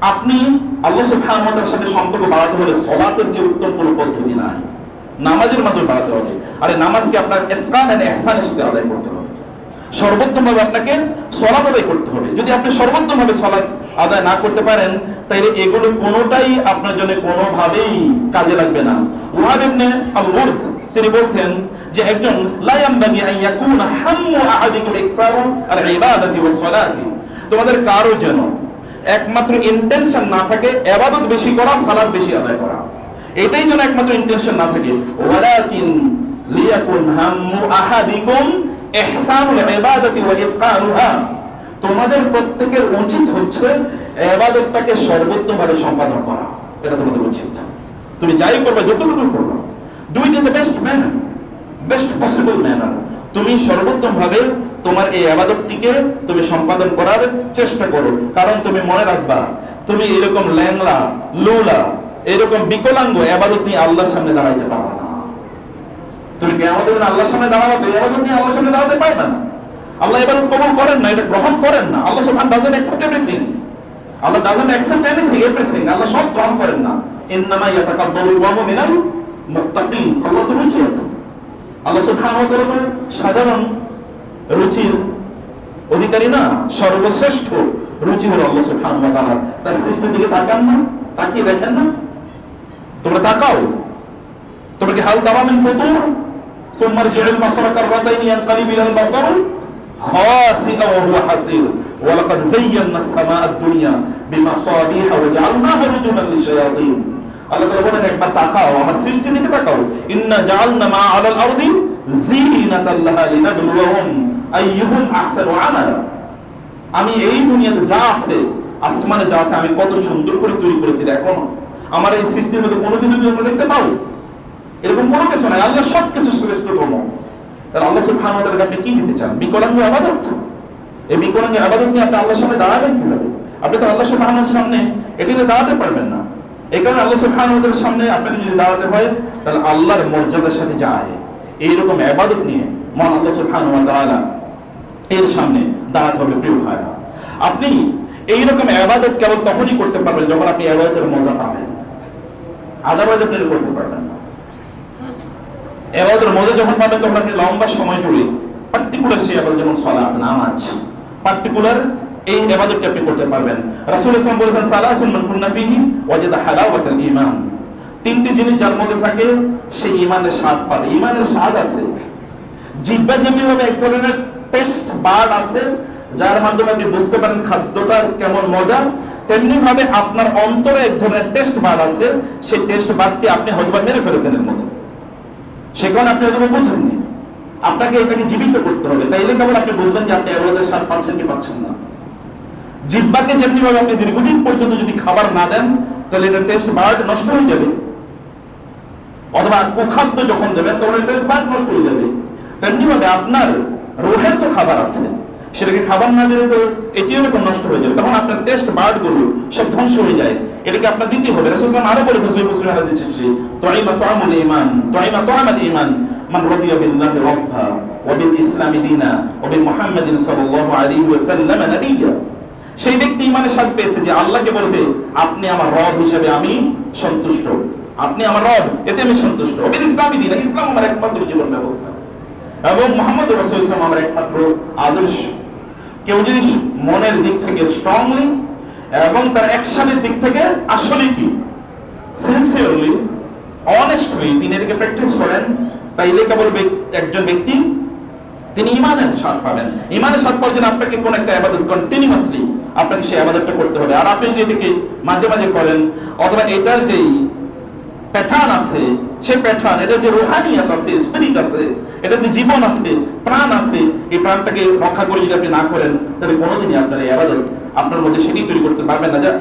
আপনি আল্লাহ সুবহানাহু সাথে সম্পর্ক বাড়াতে হলে সলাতের যে উত্তম কোনো পদ্ধতি নাই। নামাজের মাধ্যমে বাড়াতে হবে। আরে নামাজকে আপনার এতকান এন্ড এহসানের সাথে আদায় করতে হবে। সর্বোত্তমভাবে আপনাকে সলাৎ আদায় করতে হবে। যদি আপনি সর্বোত্তমভাবে সলাৎ আদায় না করতে পারেন তাহলে এগুলো কোনোটাই আপনার জন্য কোনোভাবেই কাজে লাগবে না। ওয়াহাব ইবনে আল-উর্দ তিনি বলতেন যে একজন, লা ইয়ামবাগি আন ইয়াকুনা হাম্মু আহাদিকুম ইকসারু আল-ইবাদাতি ওয়াস-সালাতি তোমাদের কারও যেন একমাত্র ইন্টেনশন না থাকে এবাদত বেশি করা সালাত বেশি আদায় করা। এটাই যেন একমাত্র ইন্টেনশন না থাকে। ওয়ালাকিন লিয়াকুন হাম্মু আহাদিকুম ইহসানুল ইবাদাতি ওয়া ইতকানুহা। তোমাদের প্রত্যেকের উচিত হচ্ছে ইবাদতটাকে সর্বোত্তমভাবে সম্পাদন করা। এটা তোমাদের উচিত। তুমি যাই করবে যতটুকু করবে। Do it in the best manner best possible manner তুমি সর্বোত্তমভাবে তোমার এই আবাদতটিকে তুমি সম্পাদন করার চেষ্টা করো। কারণ তুমি মনে রাখবা, তুমি এরকম ল্যাংলা লুলা, এরকম বিকলাঙ্গ আবাদত নিয়ে আল্লাহর সামনে দাঁড়াইতে পারবে না। তুমি কি আমাদের আল্লাহর সামনে আবাদত নিয়ে আল্লাহর সামনে দাঁড়াতে পারবে না। আল্লাহ এবাদত কবুল করেন না, এটা গ্রহণ করেন না। আল্লাহ সুবহান accept everything Allah accept anything everything Allah সব গ্রহণ করেন না। ইন্নামা ইয়াতাকাব্বালু আল্লাহু মিনাল মুত্তাকিন। আল্লাহ তো আছে। আল্লাহ সুবহানাহু ওয়া তাআলা সাধারণ রুচির অধিকারী না সর্বশ্রেষ্ঠ রুচি হলো আল্লাহ সুবহানাহু ওয়া তাআলা তার সৃষ্টির দিকে তাকান না তাকিয়ে দেখেন না তোমরা তাকাও তোমরা কি হাল দাওয়ামিন ফুতুর ثم ارجع البصر كرتين ينقلب الى البصر خاسئا وهو حسير ولقد زينا السماء الدنيا بمصابيح وجعلناها رجوما للشياطين আল্লাহ তাআলা বলেন একবার তাকাও আমার সৃষ্টি দিকে তাকাও ইন্না জাআলনা মা আলাল আরদি জিনাতাল লাহা লিনাবলুয়াহুম আইয়ুহুম আহসানু আমালা। আমি এই দুনিয়াতে যা আছে, আসমানে যা আছে, আমি কত সুন্দর করে তৈরি করেছি, দেখো আমার এই সৃষ্টির মধ্যে কোনো কিছু তুমি দেখতে পাও এরকম কোনো কিছু নাই। আল্লাহ সব কিছু শ্রেষ্ঠতম তাহলে আল্লাহ সুবহানাহু ওয়া তাআলাকে আপনি কি দিতে চান? বিকলাঙ্গ আবাদত? এই বিকলাঙ্গ আবাদত নিয়ে আপনি আল্লাহর সামনে দাঁড়াবেন কীভাবে? আপনি তো আল্লাহ সুবহানাহু ওয়া সামনে এটি নিয়ে দাঁড়াতে পারবেন না। এই কারণে আল্লাহ সুবহানাহু ওয়া সামনে আপনাকে যদি দাঁড়াতে হয়, তাহলে আল্লাহর মর্যাদার সাথে যায়। এইরকম আবাদত নিয়ে মহান আল্লাহ সুবহানাহু ওয়া তাআলা এর সামনে দাঁড়াতে হবে প্রিয় ভাইরা। আপনি এইরকম আবাদত কেবল তখনই করতে পারবেন যখন আপনি আবাদতের মজা পাবেন। আদারওয়াইজ আপনি করতে পারবেন না। এবাদতের মজা যখন পাবেন তখন আপনি লম্বা সময় জুড়ে পার্টিকুলার সেই আবাদত, যেমন সালাত, নামাজ পার্টিকুলার এই ইবাদতটি আপনি করতে পারবেন। রাসূল ইসলাম বলেছেন, সালাসুন মান কুন্না ফিহি ওয়াজাদা হালাওয়াতাল ঈমান। তিনটি জিনিস যার মধ্যে থাকে, সেই ইমানের স্বাদ পাবে। ইমানের স্বাদ আছে। জিহ্বা যেমনি ভাবে এক ধরনের টেস্ট বার্ড আছে, যার মাধ্যমে আপনি বুঝতে পারেন খাদ্যটার কেমন মজা। তেমনি ভাবে আপনার অন্তরে এক ধরনের টেস্ট বার্ড আছে, সেই টেস্ট বার্ডটি আপনি হয়তো মেরে ফেলেছেন এর মধ্যে। সে কারণে আপনি হয়তো বুঝেননি। আপনাকে এটাকে জীবিত করতে হবে। তাইলে কেবল আপনি বুঝবেন যে আপনি এবারের স্বাদ পাচ্ছেন কি পাচ্ছেন না। জিব্বাকে যেমনি ভাবে আপনি দীর্ঘদিন পর্যন্ত যদি খাবার না দেন, তাহলে এটা টেস্ট বার্ড নষ্ট হয়ে যাবে। অথবা কুখাদ্য যখন দেবেন, তখন এটা বার্ড নষ্ট হয়ে যাবে। তেমনি ভাবে আপনার রোহের তো খাবার আছে। সেটাকে খাবার না দিলে তো এটিও এরকম নষ্ট হয়ে যাবে। তখন আপনার টেস্ট বার্ডগুলো সব ধ্বংস হয়ে যায়। এটাকে আপনার দিতে হবে। রাসূলুল্লাহ আরও বলেছেন, সহিহ মুসলিম হাদিস শেষে তুইমা তুআমুল ঈমান তুইমা তুআমাল ঈমান। মান রাদিয়া বিল্লাহি রাব্বা ওয়া বিল ইসলাম দীনা ওয়া বিল মুহাম্মাদিন সাল্লাল্লাহু আলাইহি ওয়া সাল্লাম নাবিয়্যা সেই ব্যক্তি ইমানের স্বাদ পেয়েছে যে আল্লাহকে বলেছে, আপনি আমার রব হিসেবে আমি সন্তুষ্ট। আপনি আমার রব, এতে আমি সন্তুষ্ট। ওবিল ইসলামী দিন, ইসলাম আমার একমাত্র জীবন ব্যবস্থা। এবং মোহাম্মদ রসুল ইসলাম আমার একমাত্র আদর্শ। কেউ যদি মনের দিক থেকে স্ট্রংলি এবং তার অ্যাকশনের দিক থেকে আসলে কি? সিনসিয়ারলি অনেস্টলি তিনি এটাকে প্র্যাকটিস করেন তাইলে কেবল একজন ব্যক্তি, তিনি ইমানের স্বাদ পাবেন। ইমানের স্বাদ পাওয়ার জন্য আপনাকে কোন একটা আবাদত কন্টিনিউয়াসলি আপনাকে সেই আবাদতটা করতে হবে। আর আপনি যদি এটাকে মাঝে মাঝে করেন, অথবা এটার যেই প্যাটার্ন আছে, সে প্যাটার্ন এটা যে রোহানিয়াত আছে, স্পিরিট আছে, এটা যে জীবন আছে, প্রাণ আছে, এই প্রাণটাকে রক্ষা করে যদি আপনি না করেন, তাহলে কোনোদিনই আপনার এই আবাদত আপনার মধ্যে সেটি তৈরি করতে পারবেন না।